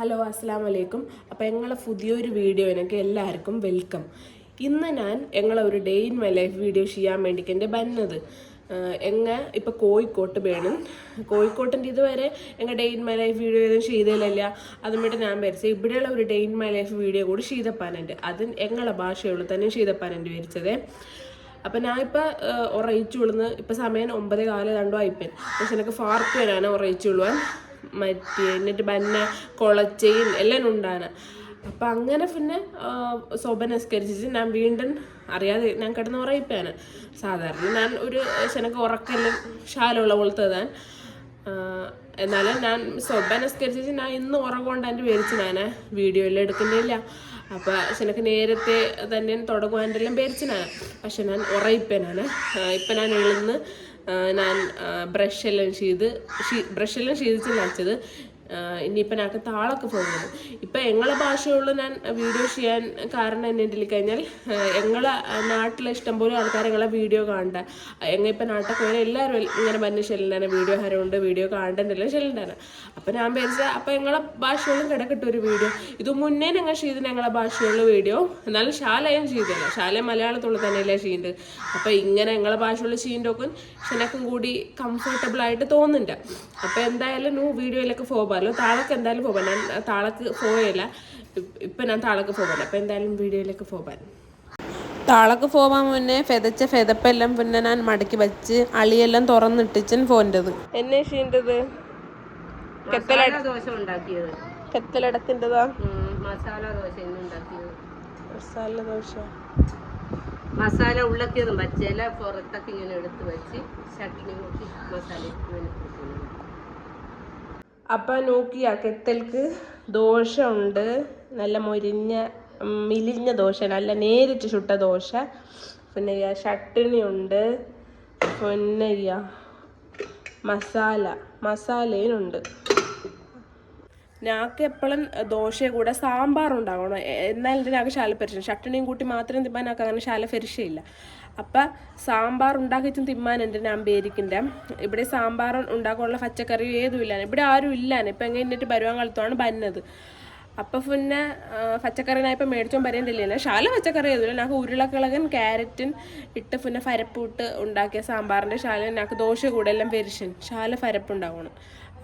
Hello അസ്സാം വലൈക്കും അപ്പോൾ ഞങ്ങളെ പുതിയൊരു വീഡിയോയിലേക്ക് എല്ലാവർക്കും വെൽക്കം. ഇന്ന് ഞാൻ ഞങ്ങളെ ഒരു day in my life video ചെയ്യാൻ വേണ്ടിയിട്ട് എന്റെ വന്നത്. എങ്ങ ഇപ്പം കോഴിക്കോട്ട് വേണം കോഴിക്കോട്ടിന്റെ ഇതുവരെ എങ്ങ day in my life video ഒന്നും ചെയ്തതിലല്ല അതുമായിട്ട് ഞാൻ വരച്ചത്. ഇവിടെയുള്ള ഒരു day in my life video കൂടി ചെയ്തപ്പാനുണ്ട്. അത് ഞങ്ങളെ ഭാഷയുള്ളൂ തന്നെ ചെയ്തപ്പാനുണ്ട് വരച്ചത്. അപ്പം ഞാൻ ഇപ്പോൾ ഉറയിച്ചു വിളുന്ന് ഇപ്പം സമയം ഒമ്പത് കാലം രണ്ടോ ആയിപ്പൻ പക്ഷെ എനിക്ക് ഫാർക്ക് വരാനാണ് ഉറയിച്ചു വിളുവാൻ മറ്റേ എന്നിട്ട് ബന്ന കുളച്ചയും എല്ലാം ഉണ്ടാണ്. അപ്പം അങ്ങനെ പിന്നെ ശോഭ നിസ്കരിച്ചിട്ട് ഞാൻ വീണ്ടും അറിയാതെ ഞാൻ കിടന്ന് ഉറയിപ്പാണ് സാധാരണ ഞാൻ ഒരു ശനക്ക് ഉറക്കെല്ലാം ശാലുള്ള പോലത്തെ താൻ എന്നാലും ഞാൻ ശോഭ നിസ്കരിച്ചിട്ട് ഞാൻ ഇന്ന് ഉറകൊണ്ട് എന്റെ പേരിച്ച് ഞാൻ വീഡിയോ എല്ലാം എടുക്കുന്നില്ല. അപ്പം ശനക്ക് നേരത്തെ തന്നെ തുടങ്ങുവാന്റെ എല്ലാം പേരിച്ചിനാണ് പക്ഷെ ഞാൻ ഉറയിപ്പനാണ് ഇപ്പം ഞാൻ എഴുന്ന് ഞാൻ ബ്രഷെല്ലാം ചെയ്ത് ബ്രഷെല്ലാം ചെയ്തിട്ട് വെച്ചത് ഇനിയിപ്പോൾ ഞങ്ങൾക്ക് താളൊക്കെ പോകുന്നത് ഇപ്പം ഞങ്ങളെ ഭാഷയുള്ള ഞാൻ വീഡിയോ ചെയ്യാൻ കാരണം എന്നെ കഴിഞ്ഞാൽ ഞങ്ങളെ നാട്ടിലെ ഇഷ്ടംപോലെ ആൾക്കാർ ഞങ്ങളെ വീഡിയോ കാണണ്ട. എങ്ങ ഇപ്പം നാട്ടിൽ പോയാൽ എല്ലാവരും ഇങ്ങനെ വന്ന് ചെല്ലുണ്ടാണ് വീഡിയോ ഹരമുണ്ട് വീഡിയോ കാണണ്ടെല്ലാം ചെല്ലുണ്ടാണ് അപ്പം ഞാൻ വിചാരിച്ച അപ്പം എങ്ങളെ ഭാഷയോളം കിടക്കട്ടെ ഒരു വീഡിയോ ഇത് മുന്നേ ഞങ്ങൾ ചെയ്ത് ഞങ്ങളെ ഭാഷയുള്ള വീഡിയോ എന്നാലും ശാലയും ചെയ്തില്ല ശാല മലയാളത്തുള്ള തന്നെയല്ലേ ചെയ്യുന്നത് അപ്പം ഇങ്ങനെ ഞങ്ങളെ ഭാഷയുള്ള ചെയ്യുന്നതൊക്കെ ശനക്കും കൂടി കംഫർട്ടബിൾ ആയിട്ട് തോന്നുന്നുണ്ട്. അപ്പം എന്തായാലും നൂ വീഡിയോയിലൊക്കെ പോകാമല്ലോ താളക്ക് എന്തായാലും പോകാൻ ഞാൻ താളക്ക് പോയല്ല ഇപ്പം ഞാൻ താളക്ക് പോകാൻ അപ്പം എന്തായാലും വീഡിയോയിലേക്ക് പോകാൻ താളക്ക് പോവാൻ മുന്നേ ഫെതച്ച ഫെതപ്പെല്ലാം പിന്നെ ഞാൻ മടക്കി വെച്ച് അളിയെല്ലാം തുറന്നിട്ടിച്ചൻ പോന്റത് എന്നെ ചെയ്യേണ്ടത്? ദോശ ഉണ്ടാക്കിയത്. കെത്തലടത്തിന്റെതാ? മസാല ദോശ മസാല ദോശ. മസാല ഉള്ളക്കിയതും പച്ചയില പുറത്തൊക്കെ ഇങ്ങനെ എടുത്ത് വെച്ച് ചട്നി കൂട്ടി മസാല ഇങ്ങനെ. അപ്പം നോക്കിയ കെത്തൽക്ക് ദോശ ഉണ്ട് നല്ല മൊരിഞ്ഞ മിലിഞ്ഞ ദോശ നല്ല നേരിട്ട് ചുട്ട ദോശ പിന്നെ ചട്ടിണി ഉണ്ട് പിന്നെ മസാല മസാലയിലുണ്ട്. ഞാക്ക് എപ്പോഴും ദോശ കൂടെ സാമ്പാർ ഉണ്ടാവണം. എന്നാൽ ഞാക്ക് ശാല പരിശീലനം. ചട്ടണിയും കൂട്ടി മാത്രം തിന്നാനാക്ക് അങ്ങനെ ശാല അപ്പം സാമ്പാർ ഉണ്ടാക്കിച്ചും തിമ്മാൻ ഞാൻ പേരിക്കിന്റെ ഇവിടെ സാമ്പാർ ഉണ്ടാക്കാനുള്ള പച്ചക്കറി ഏതും ഇല്ലാന്ന്. ഇവിടെ ആരും ഇല്ലാന്ന്. ഇപ്പം എങ്ങനെ എന്നിട്ട് വരുവാൻ കാലത്താണ് ബന്നത് അപ്പം പിന്നെ പച്ചക്കറിനായപ്പോൾ മേടിച്ചോൻ പറയേണ്ടില്ല ശാല പച്ചക്കറി ഏതുമില്ല ഞങ്ങൾക്ക് ഉരുളക്കിളകൻ ക്യാരറ്റും ഇട്ട് പിന്നെ ഫരപ്പൂട്ട് ഉണ്ടാക്കിയ സാമ്പാറിന്റെ ശാല ഞങ്ങൾക്ക് ദോശ കൂടെ എല്ലാം പെരിഷൻ ശാല ഫരപ്പുണ്ടാവണം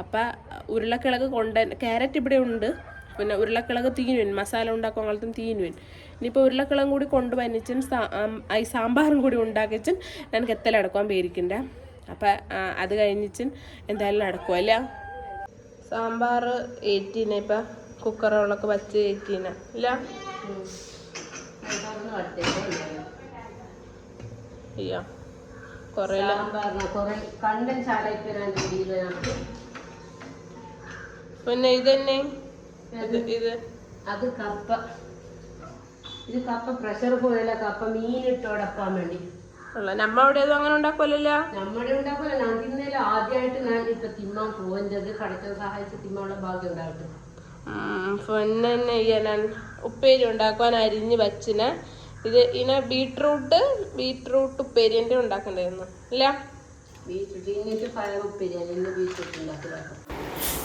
അപ്പം ഉരുളക്കിളക് കൊണ്ട് ക്യാരറ്റ് ഇവിടെ ഉണ്ട്. പിന്നെ ഉരുളക്കിളക് തീനുവൻ മസാല ഉണ്ടാക്കും അങ്ങനത്തെ തീനുവൻ ഇനിയിപ്പോൾ ഉരുളക്കിളം കൂടി കൊണ്ട് സാ ഈ സാമ്പാറും കൂടി ഉണ്ടാക്കിച്ചും എനിക്ക് എത്തലടക്കുവാൻ പേരിക്കണ്ട അപ്പം അത് കഴിഞ്ഞിച്ചും എന്തായാലും അടക്കും അല്ല? സാമ്പാർ ഏറ്റീന ഇപ്പം കുക്കറുകളൊക്കെ വച്ച് ഏറ്റീന ഇല്ല. അയ്യോ കുറേ രീതിയിലാണ് പിന്നെ ഇതന്നെ? തന്നെ ഇത് അത് കപ്പ. ഇത് കപ്പ പ്രഷർ പോയല്ല കപ്പ മീനിട്ടോടപ്പാൻ വേണ്ടി. നമ്മുടെ നമ്മ അവിടെ ഒന്നും അങ്ങനെ ഉണ്ടാക്കുമല്ലോ നമ്മുടെ ഉണ്ടാക്കുമല്ലോ ഞാൻ തിന്നേലും ആദ്യമായിട്ട് ഞാൻ ഇപ്പൊ തിന്നാൻ പോകുന്നത് കടക്കാൻ സഹായിച്ച് തിന്നാനുള്ള ഭാഗ്യം ഉണ്ടാവട്ടെ. പിന്നെ ഞാൻ ഉപ്പേരി ഉണ്ടാക്കാൻ അരിഞ്ഞ് വച്ചിന്. ഇത് ഇനെ ബീട്രൂട്ട് ബീട്രൂട്ട് ഉപ്പേരിന്റെ ഉണ്ടാക്കണ്ടായിരുന്നു. ഇല്ല?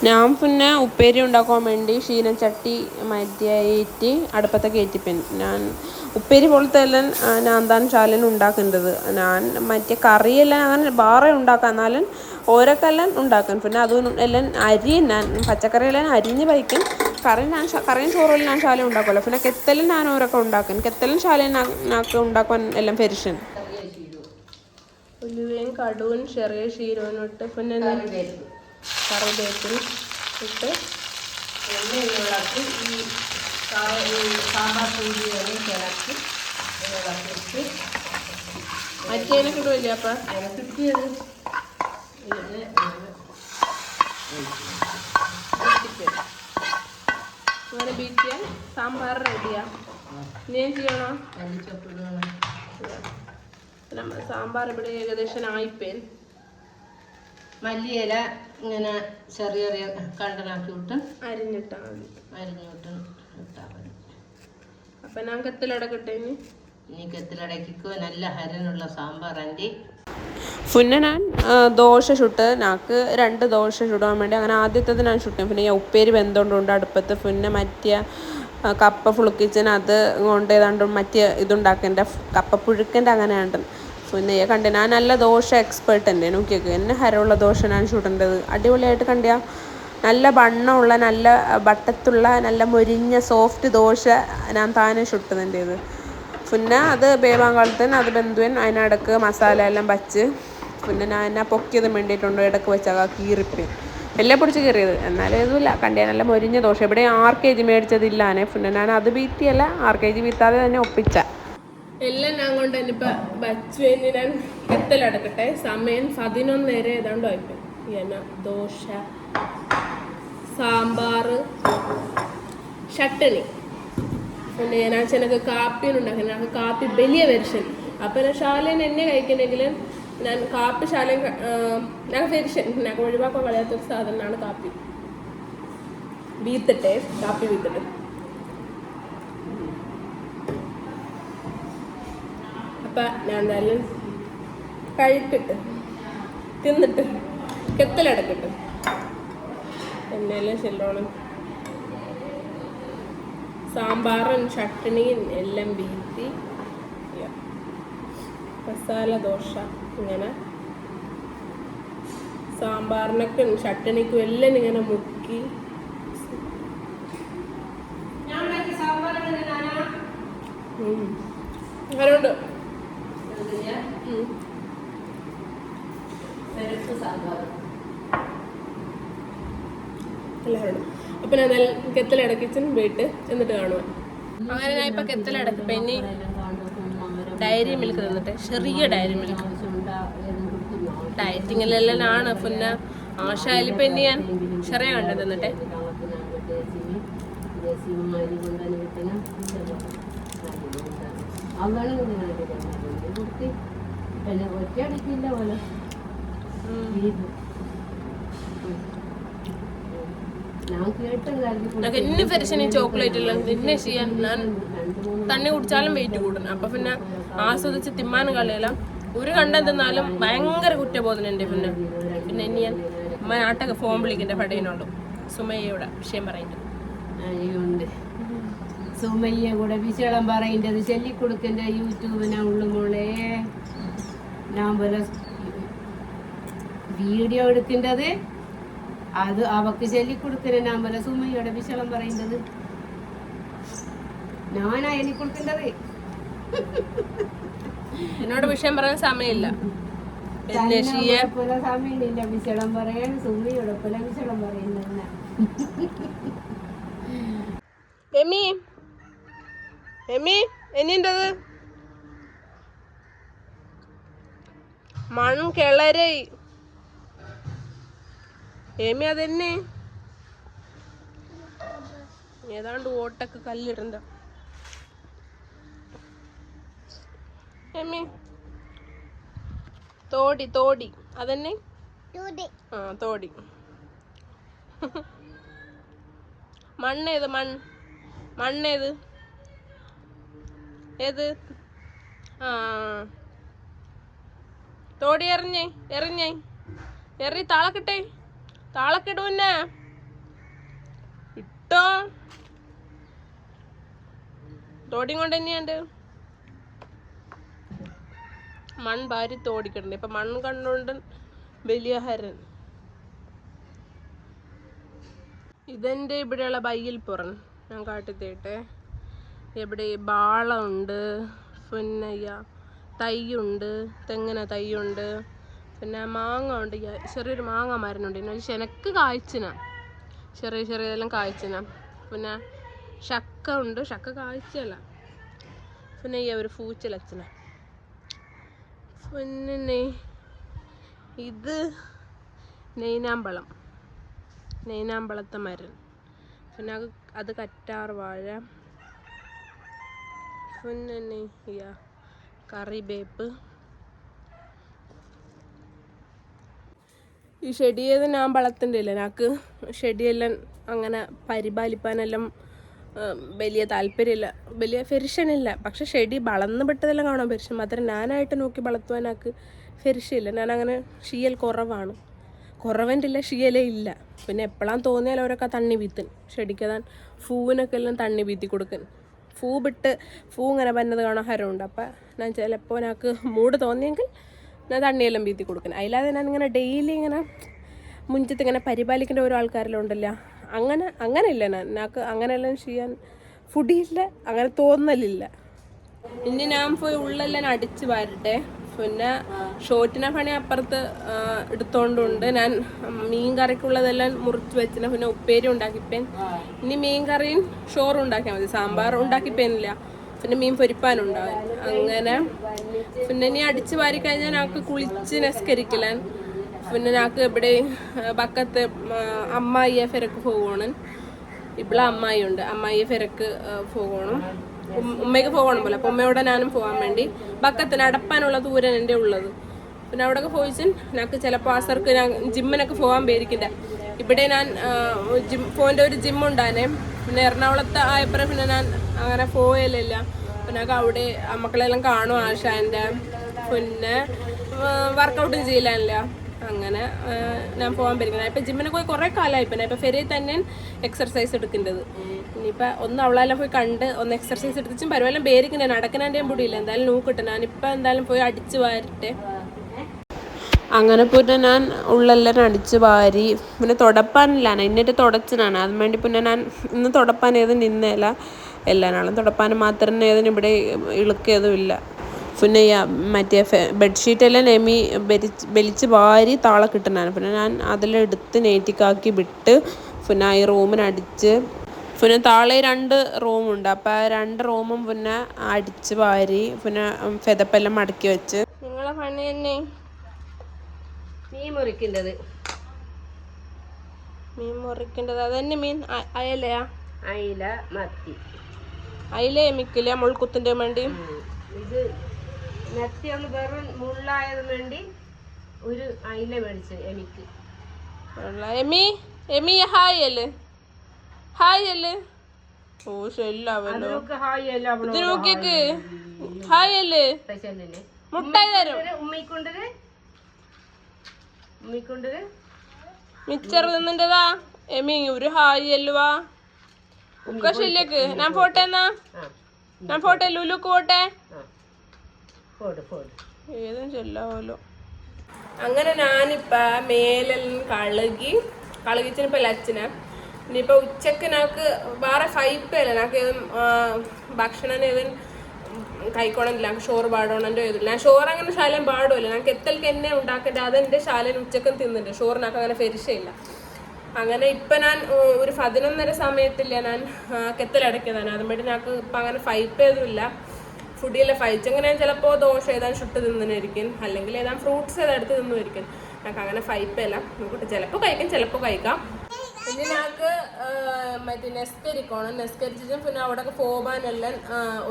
ഞാൻ പിന്നെ ഉപ്പേരി ഉണ്ടാക്കാൻ വേണ്ടി ചട്ടി മറ്റിയായിട്ട് അടുപ്പത്തെ കയറ്റിപ്പൻ ഞാൻ ഉപ്പേരി പോലത്തെ എല്ലാം ഞാൻ താൻ ശാലൻ ഉണ്ടാക്കേണ്ടത്. ഞാൻ മറ്റേ കറിയെല്ലാം അങ്ങനെ വേറെ ഉണ്ടാക്കാം. എന്നാലും ഓരോക്കെല്ലാം ഉണ്ടാക്കാൻ പിന്നെ അത് എല്ലാം അരി ഞാൻ പച്ചക്കറിയെല്ലാം അരിഞ്ഞ് വയ്ക്കും. കറി ഞാൻ കറിയും ചോറും ഞാൻ ശാലം ഉണ്ടാക്കുമല്ലോ. പിന്നെ കെത്തലും ഞാൻ ഓരോക്കെ ഉണ്ടാക്കും. കെത്തലും ശാലയും ഉണ്ടാക്കാൻ എല്ലാം പെരിഷൻ ഉലുവയും കടുവും ചെറിയ ക്ഷീരവും ഇട്ട് പിന്നെ കറിവേപ്പ് കറിവേപ്പിൽ ഇട്ട് എണ്ണയിലുള്ളക്ക് ഈ സാമ്പാർ ഇളക്കിട്ട് അപ്പം? ഇളക്കിട്ട് ഇങ്ങനെ അങ്ങനെ ബീറ്റ് ചെയ്യാൻ സാമ്പാർ റെഡിയാ. ഇനി ചെയ്യണോ? മല്ലിച്ചപ്പിടുകയാണ് പിന്നെ സാമ്പാർ ഇവിടെ ഏകദേശം ആയിപ്പേൻ മല്ലിയില ഇങ്ങനെ ചെറിയ ചെറിയ കണ്ടനാക്കി വിട്ട് അരിഞ്ഞിട്ടാ മതി. അരിഞ്ഞു വിട്ട് ഇട്ടാൽ മതി. അപ്പം ഞാൻ കത്തിലടക്കട്ടെ ഇനി? ഇനി കത്തിലടക്കിക്കോ നല്ല ഹരനുള്ള സാമ്പാർ ആന്റി. പിന്നെ ഞാൻ ദോശ ചുട്ട് നാക്ക് രണ്ട് ദോശ ചുടാൻ വേണ്ടി അങ്ങനെ ആദ്യത്തേത് ഞാൻ ചുട്ടു. പിന്നെ ഞാൻ ഉപ്പേരി വെന്തോണ്ടുണ്ട് അടുപ്പത്ത്. പിന്നെ മറ്റേ കപ്പ ഫുളുക്കിച്ചൻ അത് കൊണ്ട് ഏതാണ്ട് മറ്റേ ഇതുണ്ടാക്കേണ്ട കപ്പ പുഴുക്കന്റെ അങ്ങനെ ഉണ്ട് പിന്നെ കണ്ടേ ഞാൻ നല്ല ദോശ എക്സ്പേർട്ട് തന്നെ നോക്കിയൊക്കെ. എന്നെ ഹരമുള്ള ദോശ ഞാൻ ചുടേണ്ടത് അടിപൊളിയായിട്ട് കണ്ടിയാ. നല്ല വണ്ണമുള്ള നല്ല വട്ടത്തുള്ള നല്ല മൊരിഞ്ഞ സോഫ്റ്റ് ദോശ ഞാൻ താനെ ചുട്ടുന്നതിന്റേത് പിന്നെ അത് വേവാൻ കാലത്തിന് അത് ബന്ധുവൻ അതിനിടക്ക് മസാല എല്ലാം വച്ച് പിന്നെ ഞാൻ എന്നാ പൊക്കിയത് വേണ്ടിയിട്ടുണ്ട് ഇടയ്ക്ക് വെച്ചാൽ കീറിപ്പ്. എല്ലാം പൊടിച്ച് കയറിയത് എന്നാലും ഇതുമില്ല. കണ്ടേ നല്ല മൊരിഞ്ഞ ദോശ. ഇവിടെ ആർ കെ ജി മേടിച്ചതില്ലാനെ പിന്നെ ഞാൻ അത് ബീത്തിയല്ല ആർ കെ ജി ബീത്താതെ തന്നെ ഒപ്പിച്ച. എല്ലാം ഞാൻ കൊണ്ട് വച്ചു ഞാൻ എത്തലടക്കട്ടെ സമയം പതിനൊന്നര ഏതാണ്ട് വായിക്കും എന്നാ ദോശ സാമ്പാറ് ചട്ടണി പിന്നെ ഞാൻ അച്ഛനൊക്കെ കാപ്പിയുണ്ടാക്കുന്നത് കാപ്പി വലിയ വെർഷൻ അപ്പൊ ഞാൻ ശാലയിൽ എന്നെ കഴിക്കണമെങ്കിൽ ഞാൻ കാപ്പി ശാലം ഞാൻ വെർഷൻ ഞങ്ങൾക്ക് ഒഴിവാക്കാൻ കളയാത്തൊരു സാധനമാണ് കാപ്പി. വീത്തിട്ടെ കാപ്പി വീത്തിട്ട്. അപ്പം ഞാൻ എന്തായാലും കഴിക്കിട്ട് തിന്നിട്ട് കെത്തലടക്കിട്ട്. എന്നെല്ലാം ചെല്ലോണം. സാമ്പാറും ചട്ടണിയും എല്ലാം വീത്തി. മസാല ദോശ. ഇങ്ങനെ. സാമ്പാറിനൊക്കെ ചട്ടണിക്കും എല്ലാം ഇങ്ങനെ മുക്കി. ആരുണ്ട്. എല്ലാവരോടും. അപ്പൊ ഞാൻ കെത്തലടക്കിച്ചും വീട്ട് എന്നിട്ട് കാണുക അങ്ങനെ ഞാൻ ഇപ്പൊ കെത്തലടക്കി ഇപ്പൊ ഇനി ഡയറി മിൽക്ക് തന്നിട്ട്. ചെറിയ ഡയറി മിൽക്ക്. ഡയറ്റിങ്ങിലെല്ലാം ആണ്. പിന്നെ ആശാലിപ്പോ ഇനി ഞാൻ ചെറിയ കണ്ടത് എന്നിട്ട് ഇന്ന് ഈ ചോക്ലേറ്റ് എല്ലാം തിന്നെ ചെയ്യാൻ ഞാൻ തണ്ണി കുടിച്ചാലും വെയിറ്റ് കൂടണം ഒരു കണ്ടം തിന്നാലും ഭയങ്കര കുറ്റബോധന എന്റെ പിന്നെ പിന്നെ ഇനി ഞാൻ അമ്മ ഫോൺ വിളിക്കണ്ട പടയിനുള്ളൂ സുമയ്യയുടെ വിഷയം പറയുന്നത് ഉണ്ട് സുമയ്യ കൂടെ വിശേഷം പറയേണ്ടത് ചൊല്ലിക്കൊടുക്കേണ്ട യൂട്യൂബിനാ ഉള്ളു മോളെ. ഞാൻ പോലെ വീഡിയോ എടുക്കേണ്ടത്? അത് അവക്ക് ചെല്ലിക്കൊടുക്കുന്ന ഞാൻ പോലെ സുമയ്യയുടെ വിശേഷം പറയേണ്ടത്? ഞാനാ എനിക്ക് കൊടുക്കേണ്ടത് എന്നോട് വിഷയം പറയാൻ സമയമില്ല. സമയമില്ല. വിശേഷം പറയാൻ എന്നിന്റെത് മൺ കിളരേ. അതെന്നെ. ഏതാണ്ട് ഓട്ടക്ക് കല്ലിടണ്ട. എമി തോടി തോടി. അതന്നെ? ആ തോടി. മണ്ണേത് മൺ മണ്ണേത്? ഏത്? ആ. തോടി എറിഞ്ഞേ എറിഞ്ഞേ. എറി താളക്കിട്ടെ. താളക്കിടൂന്നെ. ഇട്ടോ. തോടിയും കൊണ്ട് തന്നെയുണ്ട് മൺ ഭാരി തോടിക്കിടണ്ട് ഇപ്പൊ മൺ കണ്ടുകൊണ്ട് വലിയ ഹരൻ. ഇതെന്റെ ഇവിടെയുള്ള ബയ്യിൽ പുറൻ ഞാൻ കാട്ടിത്തേട്ടെ ഇവിടെ ബാളമുണ്ട് പിന്നെ തൈയുണ്ട് തെങ്ങിന തൈയുണ്ട് പിന്നെ മാങ്ങ ഉണ്ട്. ചെറിയൊരു മാങ്ങ മരനുണ്ട്. പിന്നെ ഒരു ശനക്ക് കായ്ച്ചിന. ചെറിയ ചെറിയതെല്ലാം കായ്ച്ചിന. പിന്നെ ഷക്ക ഉണ്ട്. ഷക്ക കായ്ച്ചല്ല. പിന്നെ ഈ ഒരു പൂച്ചലച്ചന. പിന്നെ ഇത് നെയ്നാമ്പളം നെയ്നാമ്പളത്തെ മരം. പിന്നെ അത് അത് കറ്റാർ വാഴ. പിന്നെ കറിവേപ്പ്. ഈ ഷെഡിയത് ഞാൻ വളർത്തന്റെ ഇല്ല എനിക്ക് ഷെഡിയെല്ലാം അങ്ങനെ പരിപാലിപ്പാനെല്ലാം വലിയ താല്പര്യമില്ല. വലിയ ഫെരിഷനില്ല പക്ഷെ ഷെഡി വളർന്ന് പെട്ടതെല്ലാം കാണാൻ ഫെരിഷൻ മാത്രം ഞാനായിട്ട് നോക്കി വളർത്തുവാനാക്ക് ഫെരിഷയില്ല ഞാനങ്ങനെ ഷീയൽ കുറവാണ്. കുറവന്റെ ഇല്ല ഷീയലേ ഇല്ല. പിന്നെ എപ്പോഴാണ് തോന്നിയാൽ അവരൊക്കെ തണ്ണി വീത്തൻ ഷെടിക്കതാൻ ഫൂവിനൊക്കെ എല്ലാം തണ്ണി വീത്തി കൊടുക്കൻ ഫൂ വിട്ട് ഫൂ ഇങ്ങനെ വന്നത് കാണാൻ ഹരമുണ്ട്. അപ്പം ഞാൻ ചിലപ്പോൾ എനിക്ക് മൂഡ് തോന്നിയെങ്കിൽ ഞാൻ തണ്ണിയെല്ലാം വീത്തി കൊടുക്കണം അല്ലാതെ ഞാൻ ഇങ്ങനെ ഡെയിലി ഇങ്ങനെ മുഞ്ചത്ത് ഇങ്ങനെ പരിപാലിക്കേണ്ട ഓരോ ആൾക്കാരെല്ലാം ഉണ്ടല്ലോ. അങ്ങനെ അങ്ങനെ ഇല്ല ഞാൻ. എനിക്ക് അങ്ങനെയെല്ലാം ചെയ്യാൻ ഫുഡിയില്ല അങ്ങനെ തോന്നലില്ല. ഇനി ഞാൻ പോയി ഉള്ളെല്ലാം അടിച്ച് വരട്ടെ. പിന്നെ ഷോറ്റിനെ പണി അപ്പുറത്ത് എടുത്തോണ്ടുണ്ട്. ഞാൻ മീൻ കറിക്കുള്ളതെല്ലാം മുറിച്ച് വെച്ചിന് പിന്നെ ഉപ്പേരി ഉണ്ടാക്കിപ്പേൻ. ഇനി മീൻ കറിയും ഷോറും ഉണ്ടാക്കിയാൽ മതി. സാമ്പാർ ഉണ്ടാക്കിപ്പേനില്ല. പിന്നെ മീൻ പൊരിപ്പാനുണ്ടാവും. അങ്ങനെ. പിന്നെ ഇനി അടിച്ച് വാരി കഴിഞ്ഞാൽ ഞങ്ങൾക്ക് കുളിച്ച് നിസ്കരിക്കലാൻ പിന്നെ ഞങ്ങൾക്ക് ഇവിടെ ബക്കത്ത് അമ്മായിയെ ഫെരക്ക് പോകണം ഇവിടെ അമ്മായി ഉണ്ട്. അമ്മായിയെ ഫെരക്ക് പോകണം ഉമ്മയ്ക്ക് പോകണം പോലെ. അപ്പം ഉമ്മയോടെ ഞാനും പോകാൻ വേണ്ടി. ബക്കത്തിന് അടപ്പാനുള്ള ദൂരം എന്റെ ഉള്ളത്. പിന്നെ അവിടെയൊക്കെ പോയിച്ചു ഞങ്ങൾക്ക് ചിലപ്പോൾ ആസർക്ക് ഞാൻ ജിമ്മിനൊക്കെ പോകാൻ പേരിക്കില്ല ഇവിടെ ഞാൻ ജിം ഫോന്റെ ഒരു ജിം ഉണ്ടാനേ പിന്നെ എറണാകുളത്ത് ആയപ്പോൾ പിന്നെ ഞാൻ അങ്ങനെ പോയലില്ല പിന്നെ അവിടെ മക്കളെല്ലാം കാണും ആശാന്റെ പിന്നെ വർക്കൗട്ടും ചെയ്യില്ല അങ്ങനെ ഞാൻ പോകാൻ പറ്റുന്നത് ഇപ്പം ജിമ്മിന് പോയി കുറേ കാലമായി പിന്നെ ഇപ്പം ഫെരി തന്നെ എക്സർസൈസ് എടുക്കേണ്ടത് ഇനിയിപ്പോൾ ഒന്ന് അവളെല്ലാം പോയി കണ്ട് ഒന്ന് എക്സർസൈസ് എടുത്തും പരുവെല്ലാം പേരിക്കണേ നടക്കണേന്റെയും പൊടിയില്ല എന്തായാലും നോക്കട്ടെ ഞാനിപ്പോൾ എന്തായാലും പോയി അടിച്ച് വാരട്ടെ. അങ്ങനെ പിന്നെ ഞാൻ ഉള്ളെല്ലാം അടിച്ച് വാരി പിന്നെ തുടപ്പാനില്ല. എന്നിട്ട് തുടച്ചിനാണ് അതിന് വേണ്ടി പിന്നെ ഞാൻ ഇന്ന് തുടപ്പാൻ ഏത് നിന്നേല. എല്ലാ നാളും തുടപ്പാൻ മാത്രം ഏതിന് ഇവിടെ ഇളുക്കിയതും ഇല്ല. പിന്നെ ഈ മറ്റേ ബെഡ്ഷീറ്റെല്ലാം നെമി ബലിച്ച് ബലിച്ച് വാരി താളെ കിട്ടുന്നതാണ് പിന്നെ ഞാൻ അതിലെടുത്ത് നെയ്റ്റിക്കാക്കി വിട്ട് പിന്നെ ഈ റൂമിനടിച്ച് പിന്നെ താഴെ രണ്ട് റൂമുണ്ട്. അപ്പം ആ രണ്ട് റൂമും പിന്നെ അടിച്ച് വാരി പിന്നെ ഫെതപ്പെല്ലാം മടക്കി വെച്ച്. നിങ്ങളെ പണി തന്നെ. മീൻ മുറിക്കേണ്ടത്. മീൻ മുറിക്കേണ്ടത്. അതന്നെ മീൻ അയലയാ? അയില മത്തി. അയില മിക്കില്ല മുൾക്കുത്തിന്റെ വേണ്ടി ഇത് ഒന്ന് വെറും മുള്ളായത് വേണ്ടി ഒരു അയില മേടിച്ചു എമിക്ക്. എമി എമി ഹായ് അല്ലേ? ഹായ് അല്ലേ? ഓ ശരിയാവല്ലോ നമുക്ക് ഹായ് അല്ല അവളോ ഇത് നോക്കിക്ക് ഹായ്. അല്ലേ? സ്പെഷ്യലിന് മുട്ടായി തരും. ഉമ്മിക്കൊണ്ടത് ഉമ്മിക്കൊണ്ടത് മിച്ചർ തിന്നിന്റെതാ എമി ഒരു ഹായ് അല്ലുവാ ഒക്കെ ശരിയക്ക്. ഞാൻ ഫോട്ടോ എന്നാ? ഞാൻ പോട്ടെ ലുലുക്ക് പോട്ടെ? ഏതും ചെല്ലാവല്ലോ. അങ്ങനെ ഞാനിപ്പ മേലെല്ലാം കഴുകി കഴുകിച്ചിനിപ്പോ ലച്ചിന് ഇനിയിപ്പൊ ഉച്ചയ്ക്ക് നാക്ക് വേറെ ഫൈപ്പല്ല നാക്ക് ഏതും ഭക്ഷണം ഏതും കഴിക്കണമെന്നില്ല നമുക്ക് ചോറ് പാടണമെന്റെ ഇതില്ല ഞാൻ ഷോർ അങ്ങനെ ശാലം പാടുമല്ല നമുക്ക് എത്തൽക്ക് എന്നെ ഉണ്ടാക്കേണ്ടത് അതെന്റെ ശാലം ഉച്ചക്കും തിന്നിട്ട് ഷോറിനൊക്കെ അങ്ങനെ പെരിശയില്ല. അങ്ങനെ ഇപ്പൊ ഞാൻ ഒരു പതിനൊന്നര സമയത്തില്ല ഞാൻ കെത്തലടക്കിയതാണ് വേണ്ടി ഞങ്ങൾക്ക് ഇപ്പൊ അങ്ങനെ ഫൈപ്പ് ഏതുമില്ല ഫുഡിലെ ഫൈറ്റ് അങ്ങനെ ചിലപ്പോൾ ദോശ ഏതാണ്ട് ചുട്ട് തിന്നിരിക്കും അല്ലെങ്കിൽ ഏതാണ്ട് ഫ്രൂട്ട്സ് ഏതാ എടുത്ത് തിന്നുമായിരിക്കും ഞങ്ങൾക്ക് അങ്ങനെ ഫൈപ്പല്ല നമുക്ക് ചിലപ്പോൾ കഴിക്കാം ചിലപ്പോൾ കഴിക്കാം. പിന്നെ ഞങ്ങൾക്ക് മറ്റേ നെസ്കരിക്കോണം. നെസ്കരിച്ചിട്ടും പിന്നെ അവിടെയൊക്കെ പോകാനെല്ലാം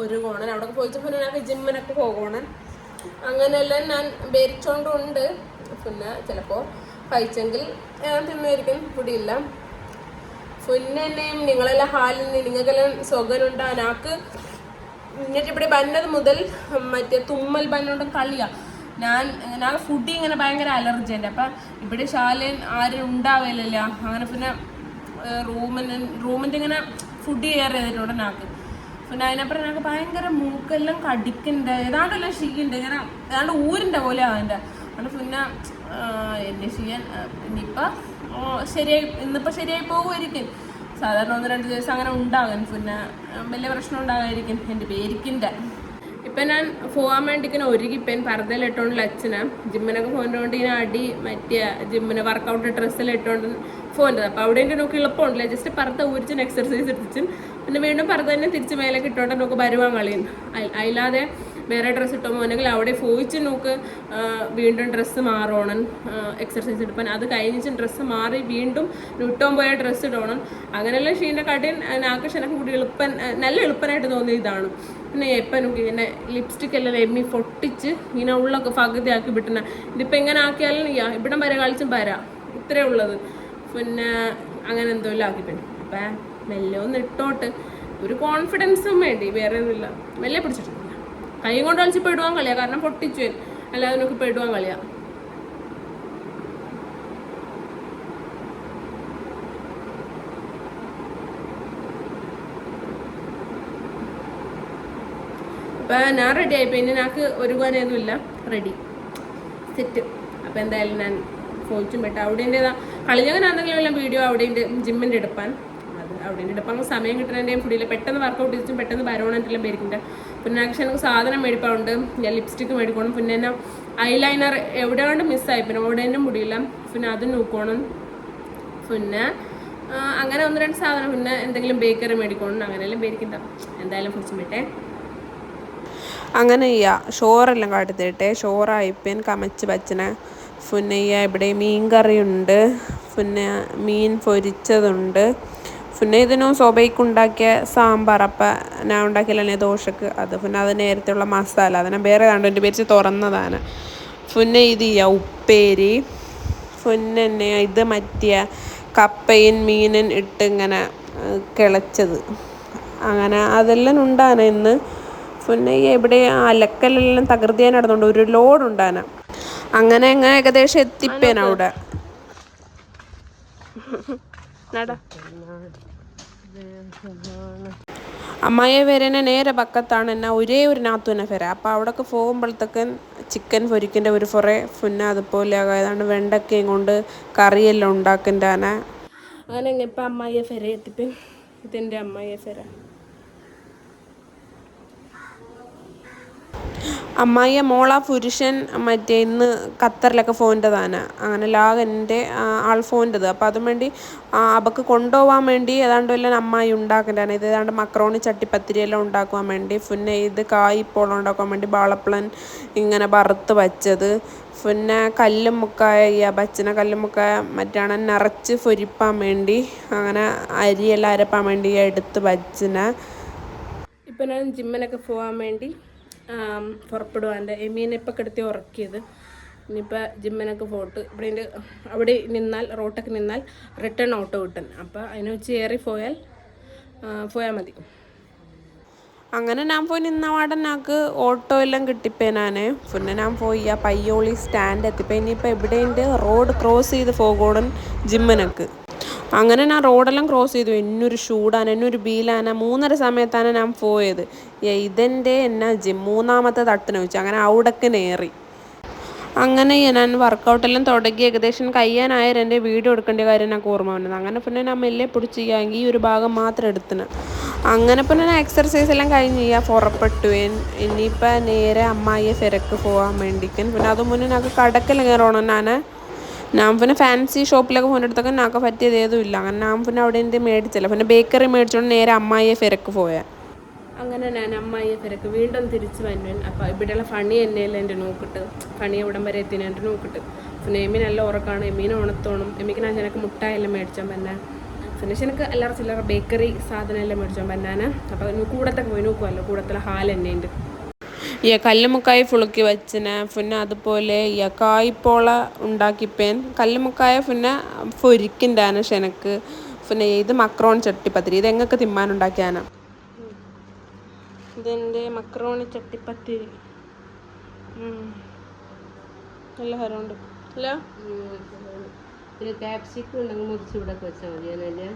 ഒരു കോണൻ. അവിടെ പോയിട്ട് പിന്നെ ഞങ്ങൾക്ക് ജിമ്മിനൊക്കെ പോകണം. അങ്ങനെയെല്ലാം ഞാൻ ഭരിച്ചോണ്ടുണ്ട്. പിന്നെ ചിലപ്പോൾ കഴിച്ചെങ്കിൽ തിന്നായിരിക്കും പൊടിയില്ല പിന്നെ എന്നെയും നിങ്ങളെല്ലാം ഹാലിൽ നിന്ന് നിങ്ങൾക്കെല്ലാം സ്വകനുണ്ട് നാക്ക് എന്നിട്ട് ഇവിടെ ബന്നത് മുതൽ മറ്റേ തുമ്മൽ ബന്നോണ്ടും കളിയാണ് ഞാൻ ഞാൻ ഫുഡ് ഇങ്ങനെ ഭയങ്കര അലർജി ഉണ്ട് അപ്പം ഇവിടെ ശാലൻ ആരും ഉണ്ടാവില്ല അങ്ങനെ പിന്നെ റൂമിന് റൂമിന്റെ ഇങ്ങനെ ഫുഡ് കയറി ചെയ്തിട്ടുണ്ട് നാക്ക്. പിന്നെ അതിനപ്പുറം ഞങ്ങൾക്ക് ഭയങ്കര മൂക്കെല്ലാം കടിക്കുന്നുണ്ട്. ഏതാണ്ടെല്ലാം ശീലുണ്ട് ഇങ്ങനെ ഏതാണ്ട് ഊരിന്റെ പോലെ അതിന്റെ അതുകൊണ്ട് പിന്നെ എന്റെ ആ, ഇനിയിപ്പോൾ ശരിയായി ഇന്നിപ്പോൾ ശരിയായി പോകുമായിരിക്കും സാധാരണ ഒന്ന് രണ്ട് ദിവസം അങ്ങനെ ഉണ്ടാകും. പിന്നെ വലിയ പ്രശ്നം ഉണ്ടാകാതിരിക്കും. എന്റെ പേരിക്കിന്റെ. ഇപ്പം ഞാൻ പോകാൻ വേണ്ടി ഇങ്ങനെ ഒരുക്കിപ്പൻ പർദ്ദയിൽ ഇട്ടുകൊണ്ട് അച്ഛനാ. ജിമ്മിനൊക്കെ പോകുന്നതുകൊണ്ട് ഇങ്ങനെ അടി മറ്റേ ജിമ്മിന് വർക്കൗട്ട് ഡ്രസ്സിൽ ഇട്ടുകൊണ്ട് പോകുന്നത് അപ്പോൾ അവിടെ എനിക്ക് നോക്കി എളുപ്പമുണ്ടല്ലേ. ജസ്റ്റ് പർദ്ദ ഊരിച്ചും എക്സർസൈസ് എടുത്തും പിന്നെ വീണ്ടും പർദ്ദ തന്നെ തിരിച്ച് മേലേക്ക് ഇട്ടുകൊണ്ട് നോക്ക് വരുവാൻ കളിയും. അല്ലാതെ വേറെ ഡ്രസ്സ് ഇട്ടോ പോകണമെങ്കിൽ അവിടെ പോയിച്ച് നോക്ക് വീണ്ടും ഡ്രസ്സ് മാറണം എക്സർസൈസ് എടുപ്പാൻ. അത് കഴിഞ്ഞിട്ട് ഡ്രസ്സ് മാറി വീണ്ടും ഇട്ടോൻ പോയ ഡ്രസ്സ് ഇടണം. അങ്ങനെയുള്ള ഷീന്റെ കടിയൻ നാക്ക് കൂടി എളുപ്പൻ നല്ല എളുപ്പനായിട്ട് തോന്നിയ ഇതാണ്. പിന്നെ എപ്പനും ഇങ്ങനെ ലിപ്സ്റ്റിക് എല്ലാം എമ്മി പൊട്ടിച്ച് ഇങ്ങനെ ഉള്ളൊക്കെ പകുതിയാക്കി വിട്ടുന്ന. ഇതിപ്പോൾ എങ്ങനെ ആക്കിയാലും ഇവിടം വരെ കളിച്ചും വരാം. ഇത്രേ ഉള്ളത്. പിന്നെ അങ്ങനെ ആക്കി ആക്കിയിട്ടുണ്ട്. അപ്പം മെല്ലെ ഒന്ന് ഇട്ടോട്ട്. ഒരു കോൺഫിഡൻസും വേണ്ടി വേറെ ഒന്നുമില്ല. മെല്ലെ പിടിച്ചിട്ടില്ല കൈ കൊണ്ട് കളിച്ച് പെടുവാൻ കളിയാ. കാരണം പൊട്ടിച്ചു വരും. അല്ലാതെ നമുക്ക് പെടുവാൻ കളിയാ. അപ്പൊ ഞാൻ റെഡി ആയി. പിന്നെ ഞങ്ങൾക്ക് ഒരു ഇല്ല. റെഡി സെറ്റ് അപ്പൊ എന്തായാലും ഞാൻ ചോദിച്ചും പെട്ട. അവിടെ കളിഞ്ഞങ്ങനാണെങ്കിലും എല്ലാം വീഡിയോ അവിടെ ജിമ്മിന്റെ എടുപ്പാൻ അത് അവിടെ എടുപ്പാൻ സമയം കിട്ടുന്നതിന്റെയും ഫുഡിൽ പെട്ടെന്ന് വർക്കൗട്ട് ചെയ്തിട്ടും പെട്ടെന്ന് വരോണെന്തെല്ലാം പേരിക്കുന്നുണ്ട് പിന്നെ ആക്ഷൻ എനിക്ക് സാധനം മേടിപ്പാറുണ്ട്. ഞാൻ ലിപ്സ്റ്റിക്ക് മേടിക്കണം പിന്നെ എന്നെ ഐലൈനർ എവിടെ കൊണ്ട് മിസ്സായി പിന്നെ തന്നെ മുടിയില്ല. പിന്നെ അത് നോക്കണം പിന്നെ അങ്ങനെ ഒന്ന് രണ്ട് സാധനം. പിന്നെ എന്തെങ്കിലും ബേക്കറി മേടിക്കണം അങ്ങനെയെല്ലാം പേരിക്കണ്ട എന്തായാലും കുറച്ച് വിട്ടേ അങ്ങനെ ചെയ്യാ ഷോറെല്ലാം കാട്ടിത്തരട്ടെ. ചോറായിപ്പൻ കമച്ച് പച്ചന. പിന്നെ ഇവിടെ മീൻ കറിയുണ്ട് പിന്നെ മീൻ പൊരിച്ചതുണ്ട്. പിന്നെ ഇതിനും സോബയ്ക്ക് ഉണ്ടാക്കിയ സാമ്പാർ അപ്പം ഞാൻ ഉണ്ടാക്കിയില്ലേ ദോശക്ക്? അത് പിന്നെ അത് നേരത്തെയുള്ള മസാല. അതിനെ വേറെ കണ്ടു. എന്റെ പേരിച്ച് തുറന്നതാണ്. പിന്നെ ഇത് ചെയ്യാം ഉപ്പേരി. പിന്നെ എന്നെ ഇത് മറ്റിയ കപ്പയും മീനും ഇട്ട് ഇങ്ങനെ കിളച്ചത്. അങ്ങനെ അതെല്ലാം ഉണ്ടാന ഇന്ന്. പിന്നെ ഈ എവിടെ അലക്കലെല്ലാം തകൃതിയാൻ നടന്നുണ്ട് ഒരു ലോഡ് ഉണ്ടാന അങ്ങനെ അങ്ങനെ ഏകദേശം എത്തിപ്പേന അവിടെ. നട. അമ്മായി വരനെ നേരെ പക്കത്താണ്. എന്നാ ഒരേ ഒരു നാത്തുവിനെ ഫെര അപ്പോൾ അവിടേക്ക് പോകുമ്പോഴത്തേക്കൻ ചിക്കൻ പൊരിക്കന്റെ ഒരു കുറേ ഫുന്ന അതുപോലെ ആകാതാണ് വെണ്ടക്കയും കൊണ്ട് കറിയെല്ലാം ഉണ്ടാക്കിന്റാന അങ്ങനെ ഇപ്പം അമ്മായിയെ ഫെര എത്തിപ്പൻ ഇതെന്റെ അമ്മായിയെ ഫെര അമ്മായിയെ മോള പുരുഷൻ മറ്റേ ഇന്ന് ഖത്തറിലൊക്കെ ഫോന്റെതാണ് അങ്ങനെ ലാഗ് എന്റെ ആൾ ഫോന്റെത് അപ്പോൾ അതും വേണ്ടി അവക്ക് കൊണ്ടുപോകാൻ വേണ്ടി ഏതാണ്ട് വല്ല അമ്മായി ഉണ്ടാക്കണ്ടാണ് ഇത് ഏതാണ്ട് മക്രോണി ചട്ടിപ്പത്തിരി എല്ലാം ഉണ്ടാക്കുവാൻ വേണ്ടി പിന്നെ ഇത് കായ്പോളം ഉണ്ടാക്കാൻ വേണ്ടി ബാളപ്പളൻ ഇങ്ങനെ വറുത്ത് വച്ചത്. പിന്നെ കല്ലുമുക്കായ ഈ ബച്ചന കല്ലുമുക്കായ മറ്റാണ് നിറച്ച് പൊരിപ്പാൻ വേണ്ടി അങ്ങനെ അരിയെല്ലാം അരപ്പാൻ വേണ്ടി എടുത്ത് വച്ചിന. ഇപ്പം ഞാൻ ജിമ്മിനൊക്കെ പോകാൻ വേണ്ടി പുറപ്പെടുവാന്റെ. എമീനെ ഇപ്പം കിടത്തി ഉറക്കിയത്. ഇനിയിപ്പോൾ ജിമ്മിനൊക്കെ പോട്ട് ഇവിടെ അവിടെ നിന്നാൽ റോട്ടൊക്കെ നിന്നാൽ റിട്ടേൺ ഓട്ടോ കിട്ടും. അപ്പോൾ അതിനെ വെച്ച് ഏറി പോയാൽ പോയാൽ മതി. അങ്ങനെ ഞാൻ പോയി നിന്നവാടെ నాకు ഓട്ടോ എല്ലാം കിട്ടിപ്പോനാണ് പിന്നെ ഞാൻ പോയി ആ പയ്യോളി സ്റ്റാൻഡ് എത്തിപ്പോ ഇനിയിപ്പോൾ എവിടെയുണ്ട്? റോഡ് ക്രോസ് ചെയ്ത് പോകോടൻ ജിമ്മനക്ക്. അങ്ങനെ ഞാൻ റോഡെല്ലാം ക്രോസ് ചെയ്തു. എന്നൊരു ഷൂടാണ് എന്നൊരു ബീലാന മൂന്നര സമയത്താണ് ഞാൻ പോയത്. ഇതെന്റെ എന്നാ ജിം മൂന്നാമത്തെ തട്ടിന് വെച്ചു അങ്ങനെ അവിടൊക്കെ നേറി. അങ്ങനെ ഞാൻ വർക്കൗട്ടെല്ലാം തുടങ്ങി. ഏകദേശം കയ്യാനായാലും എന്റെ വീഡിയോ എടുക്കേണ്ട കാര്യം ഞാൻ ഓർമ്മ വന്നത്. അങ്ങനെ പിന്നെ ഞാൻ മെല്ലെ പിടിച്ചിരിക്കുകയെങ്കിൽ ഈ ഒരു ഭാഗം മാത്രം എടുത്തിന് അങ്ങനെ പിന്നെ ഞാൻ എക്സർസൈസ് എല്ലാം കഴിഞ്ഞ് ചെയ്യാൻ പുറപ്പെട്ടു. ഇനിയിപ്പോൾ നേരെ അമ്മായിയെ തിരക്ക് പോകാൻ വേണ്ടിക്കും. പിന്നെ അത് മുന്നേ ഞങ്ങൾക്ക് കടക്കൽ കയറണം ഞാൻ ഞാൻ ഫാൻസി ഷോപ്പിലൊക്കെ പോകുന്നിടത്തൊക്കെ ഞങ്ങൾക്ക് പറ്റിയത് ഏതും ഇല്ല അങ്ങനെ ഞാൻ പിന്നെ അവിടെ എന്ത് മേടിച്ചില്ല പിന്നെ ബേക്കറി മേടിച്ചോണ്ട് നേരെ അമ്മായിയെ ഫിരക്ക് പോയാൽ അങ്ങനെ ഞാൻ അമ്മായിയെ തിരക്ക് വീണ്ടും തിരിച്ചു വന്നു. അപ്പോൾ ഇവിടെയുള്ള ഫണി എന്നെയല്ലേ എന്റെ നോക്കിട്ട്. ഫണി എവിടം വരെ എത്തിന് എന്റെ നോക്കിട്ട്. പിന്നെ എമ്മി നല്ല ഉറക്കാണ്. എമ്മീനെ ഉണത്തോണം എമ്മിക്ക് ഞാൻ എനിക്ക് മുട്ടായെല്ലാം മേടിച്ചാൽ പന്നെ പിന്നെ എനിക്ക് എല്ലാവരും ചില്ലറ ബേക്കറി സാധനം എല്ലാം മേടിച്ചാൽ പന്നാണ് അപ്പോൾ കൂടത്തൊക്കെ പോയി നോക്കുമല്ലോ കൂടത്തിലെ ഹാൽ എന്നെ ഉണ്ട്. ഈ കല്ലുമുക്കായ ഫുളുക്കി വച്ചിന് പിന്നെ അതുപോലെ ഈ കായ്പോള ഉണ്ടാക്കിപ്പേൻ. കല്ലുമുക്കായ പിന്നെ പൊരിക്കിന്റാണ് ശനക്ക് പിന്നെ ഇത് മക്രോൺ ചട്ടിപ്പത്തിരി. ഇത് എങ്ങക്ക് തിമ്മാനുണ്ടാക്കിയാണ് ഇതെന്റെ മക്രോണി ചട്ടിപ്പത്തിരി. നല്ല ഹരമുണ്ട്. അല്ല? ഇത് ക്യാപ്സിക്കം ഉണ്ടെങ്കിൽ മുറിച്ച് ഇവിടെ വെച്ചാൽ മതി.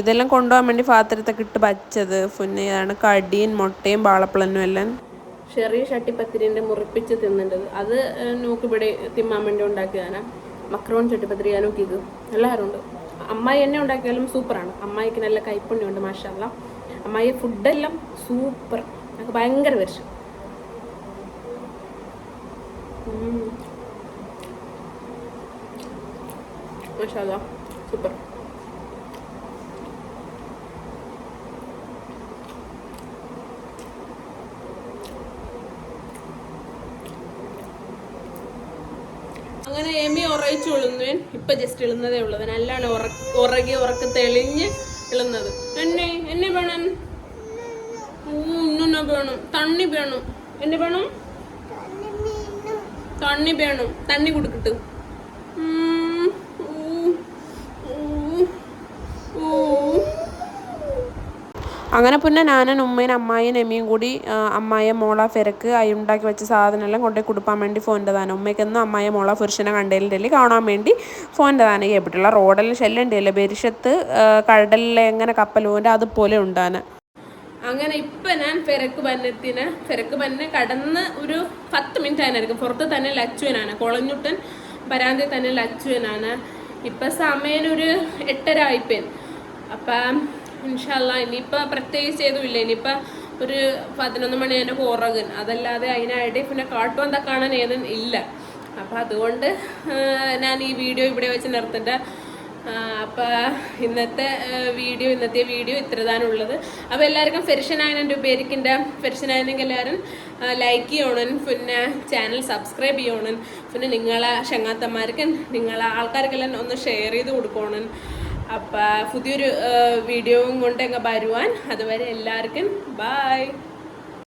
ഇതെല്ലാം കൊണ്ടുപോകാൻ വേണ്ടി പാത്രത്തൊക്കെ ഇട്ട് വച്ചത്. പിന്നെ ഇതാണ് കടിയും മുട്ടയും വാളപ്പളനും എല്ലാം. ചെറിയ ചട്ടിപ്പത്തിരിന്റെ മുറിപ്പിച്ച് തിന്നേണ്ടത് അത് നോക്ക് ഇവിടെ തിമ്മാൻ വേണ്ടി ഉണ്ടാക്കിയതാണ്. മക്രോൺ ചട്ടിപ്പത്തിരി ഞാൻ നോക്കിയത്. എല്ലാവരും ഉണ്ട് അമ്മായി എന്നെ ഉണ്ടാക്കിയാലും സൂപ്പറാണ്. അമ്മായിക്ക് നല്ല കൈപ്പുണ്യമുണ്ട് മാഷല്ല. അമ്മായി ഫുഡെല്ലാം സൂപ്പർ. എനിക്ക് ഭയങ്കര വിഷം മാഷല്ല സൂപ്പർ. അങ്ങനെ എമി ഉറയിച്ചു വിളുന്നുവൻ ഇപ്പൊ ജസ്റ്റ് ഇളുന്നതേ ഉള്ളൂ. നല്ലാണ് ഉറകി ഉറക്ക് തെളിഞ്ഞ് ഇളുന്നത്. എന്നെ എന്നെ വേണം. ഓ ഇന്നെ വേണം. തണ്ണി വേണം. എന്നെ വേണം? തണ്ണി വേണം. തണ്ണി കൊടുക്കട്ട് അങ്ങനെ പിന്നെ ഞാനും ഉമ്മയും അമ്മായിയും എമ്മിയും കൂടി അമ്മായ മോള ഫെരക്ക് അയി ഉണ്ടാക്കി വെച്ച സാധനമെല്ലാം കൊണ്ടുപോയി കൊടുക്കാൻ വേണ്ടി ഫോന്റെതാണ് ഉമ്മയ്ക്കൊന്നും അമ്മായ മോള പുരുഷനെ കണ്ടതിന്റെ കാണാൻ വേണ്ടി ഫോന്റെതാണ് എവിടെയുള്ള റോഡെല്ലാം ശല്യമുണ്ടല്ലോ ബെരിഷത്ത് കടലിലെ എങ്ങനെ പോകുന്നുണ്ട് അതുപോലെ ഉണ്ടാണ് അങ്ങനെ ഇപ്പം ഞാൻ ഫെരക്ക് ബന്നത്തിന് ഫെരക്ക് ബന്നെ കടന്ന് ഒരു പത്ത് മിനിറ്റ് ആയിരിക്കും പുറത്ത് തന്നെ ലച്ചുവനാണ്. കൊളഞ്ഞുട്ടൻ പരാന്തി തന്നെ ലച്ചുവനാണ്. ഇപ്പം സമയം ഒരു എട്ടര ആയിപ്പേൻ അപ്പം ഇൻഷല്ല ഇനിയിപ്പോൾ പ്രത്യേകിച്ച് ഏതുമില്ല. ഇനിയിപ്പോൾ ഒരു പതിനൊന്ന് മണി തന്നെ പോറകൻ അതല്ലാതെ അതിനായിട്ട് പിന്നെ കാട്ടുവന്ത കാണാൻ ഏതും ഇല്ല. അപ്പം അതുകൊണ്ട് ഞാൻ ഈ വീഡിയോ ഇവിടെ വെച്ച് നിർത്തിട്ട്. അപ്പോൾ ഇന്നത്തെ വീഡിയോ ഇന്നത്തെ വീഡിയോ ഇത്രതാനുള്ളത് അപ്പോൾ എല്ലാവർക്കും ഫെർഷനായതിന്റെ ഉപേരിക്കിന്റെ ഫെർഷനായതെങ്കിൽ എല്ലാവരും ലൈക്ക് ചെയ്യണം. പിന്നെ ചാനൽ സബ്സ്ക്രൈബ് ചെയ്യണം. പിന്നെ നിങ്ങളെ ചങ്ങാത്തന്മാർക്ക് നിങ്ങളെ ആൾക്കാർക്കെല്ലാം ഒന്ന് ഷെയർ ചെയ്ത് കൊടുക്കണം. അപ്പൊ പുതിയൊരു വീഡിയോയും കൊണ്ട് വരുവാൻ അതുവരെ എല്ലാവർക്കും ബായ്